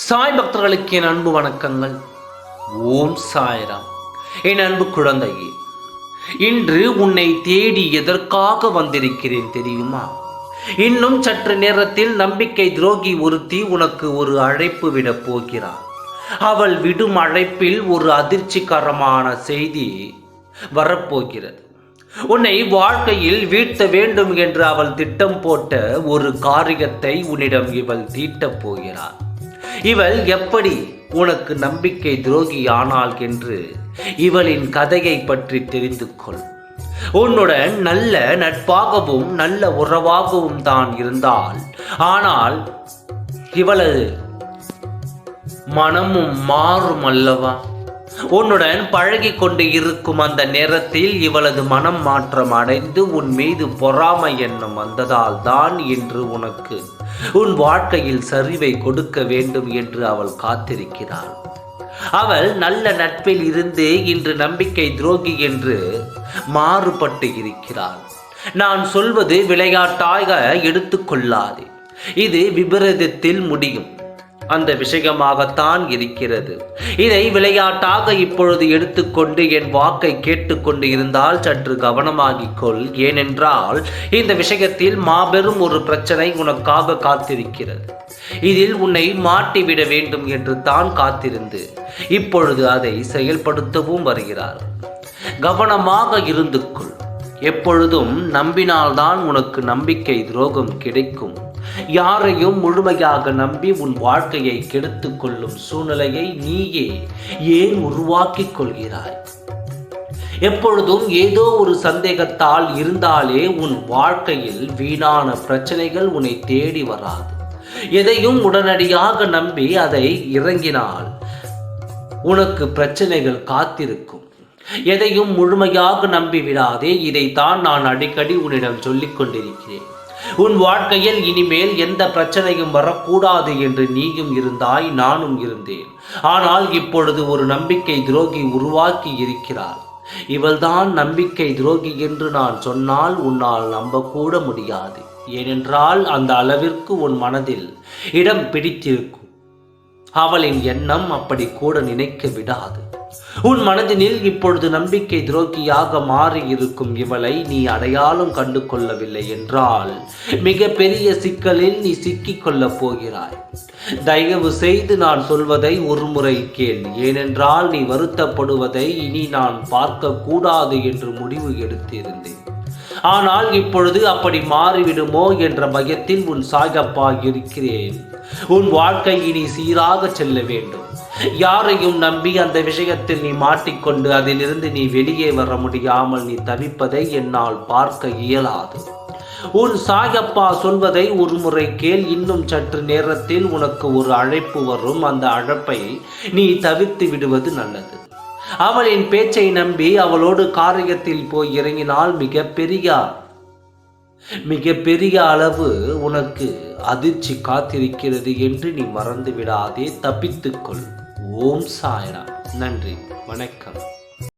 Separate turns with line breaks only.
சாய் பக்தர்களுக்கு என் அன்பு வணக்கங்கள். ஓம் சாய்ராம். என் அன்பு குழந்தையே இன்று உன்னை தேடி எதற்காக வந்திருக்கிறேன் தெரியுமா? இன்னும் சற்று நேரத்தில் நம்பிக்கை துரோகி ஒருத்தி உனக்கு ஒரு அழைப்பு விடப் போகிறார் அவள் விடும் அழைப்பில் ஒரு அதிர்ச்சிகரமான செய்தி வரப்போகிறது. உன்னை வாழ்க்கையில் வீழ்த்த வேண்டும் என்று அவள் திட்டம் போட்ட ஒரு காரியத்தை உன்னிடம் இவள் தீட்டப் போகிறாள். இவள் எப்படி உனக்கு நம்பிக்கை துரோகி ஆனாள் என்று இவளின் கதையை பற்றி தெரிந்து கொள். உன்னுடன் நல்ல நட்பாகவும் நல்ல உறவாகவும் தான் இருந்தால் ஆனால் இவளது மனமும் மாறும் அல்லவா? உன்னுடன் பழகி கொண்டு இருக்கும் அந்த நேரத்தில் இவளது மனம் மாற்றம் அடைந்து உன் மீது பொறாமை எண்ணம் வந்ததால் தான் என்று உனக்கு உன் வாழ்க்கையில் சரிவை கொடுக்க வேண்டும் என்று அவள் காத்திருக்கிறாள். அவள் நல்ல நட்பில் இருந்து இன்று நம்பிக்கை துரோகி என்று மாறுபட்டு இருக்கிறாள். நான் சொல்வது விளையாட்டாக எடுத்துக்கொள்ளாதே. இது விபரீதத்தில் முடியும். அந்த விஷயமாகத்தான் இருக்கிறது. இதை விளையாட்டாக இப்பொழுது எடுத்துக்கொண்டு என் வாக்கை கேட்டுக்கொண்டு இருந்தால் சற்று கவனமாகிக்கொள் ஏனென்றால் இந்த விஷயத்தில் மாபெரும் ஒரு பிரச்சனை உனக்காக காத்திருக்கிறது. இதில் உன்னை மாட்டிவிட வேண்டும் என்று தான் காத்திருந்து இப்பொழுது அதை செயல்படுத்தவும் வருகிறார். கவனமாக இருந்து கொள். எப்பொழுதும் நம்பினால்தான் உனக்கு நம்பிக்கை துரோகம் கிடைக்கும். யாரையும் முழுமையாக நம்பி உன் வாழ்க்கையை கெடுத்துக் கொள்ளும் சூழ்நிலையை நீயே ஏன் உருவாக்கிக் கொள்கிறாய்? எப்பொழுதும் ஏதோ ஒரு சந்தேகத்தால் இருந்தாலே உன் வாழ்க்கையில் வீணான பிரச்சனைகள் உன்னை தேடி வராது. எதையும் உடனடியாக நம்பி அதை இறங்கினால் உனக்கு பிரச்சனைகள் காத்திருக்கும். எதையும் முழுமையாக நம்பி விடாதே இதைத்தான் நான் அடிக்கடி உன்னிடம் சொல்லிக் கொண்டிருக்கிறேன். உன் வாழ்க்கையில் இனிமேல் எந்த பிரச்சனையும் வரக்கூடாது என்று நீயும் இருந்தாய் நானும் இருந்தேன். ஆனால் இப்பொழுது ஒரு நம்பிக்கை துரோகி உருவாக்கி இருக்கிறார் இவள்தான் நம்பிக்கை துரோகி என்று நான் சொன்னால் உன்னால் நம்பக்கூட முடியாது. ஏனென்றால் அந்த அளவிற்கு உன் மனதில் இடம் பிடித்திருக்கும். அவளின் எண்ணம் அப்படி கூட நினைக்க விடாது. உன் மனதினில் இப்பொழுது நம்பிக்கை துரோகியாக மாறி இருக்கும் இவளை நீ அடையாளம் கண்டு கொள்ளவில்லை என்றால் மிக பெரிய சிக்கலில் நீ சிக்கிக் கொள்ளப் போகிறாய். தயவு செய்து நான் சொல்வதை ஒருமுறை கேள். ஏனென்றால் நீ வருத்தப்படுவதை இனி நான் பார்க்க கூடாது என்று முடிவு எடுத்திருந்தேன். ஆனால் இப்பொழுது அப்படி மாறிவிடுமோ என்ற பயத்தில் உன் சாயப்பா இருக்கிறேன். உன் வாழ்க்கை இனி சீராக செல்ல வேண்டும். யாரையும் நம்பி அந்த விஷயத்தில் நீ மாட்டிக்கொண்டு அதிலிருந்து நீ வெளியே வர முடியாமல் நீ தவிப்பதை என்னால் பார்க்க இயலாது. உன் சாயப்பா சொல்வதை ஒரு முறை கேள். இன்னும் சற்று நேரத்தில் உனக்கு ஒரு அழைப்பு வரும். அந்த அழைப்பை நீ தவிர்த்து விடுவது நல்லது. அவளின் பேச்சை நம்பி அவளோடு காரியத்தில் போய் இறங்கினால் மிக பெரிய மிக பெரிய அளவு உனக்கு அதிர்ச்சி காத்திருக்கிறது என்று நீ மறந்து விடாதே தப்பித்துக்கொள். ஓம் சாய்ரா நன்றி வணக்கம்.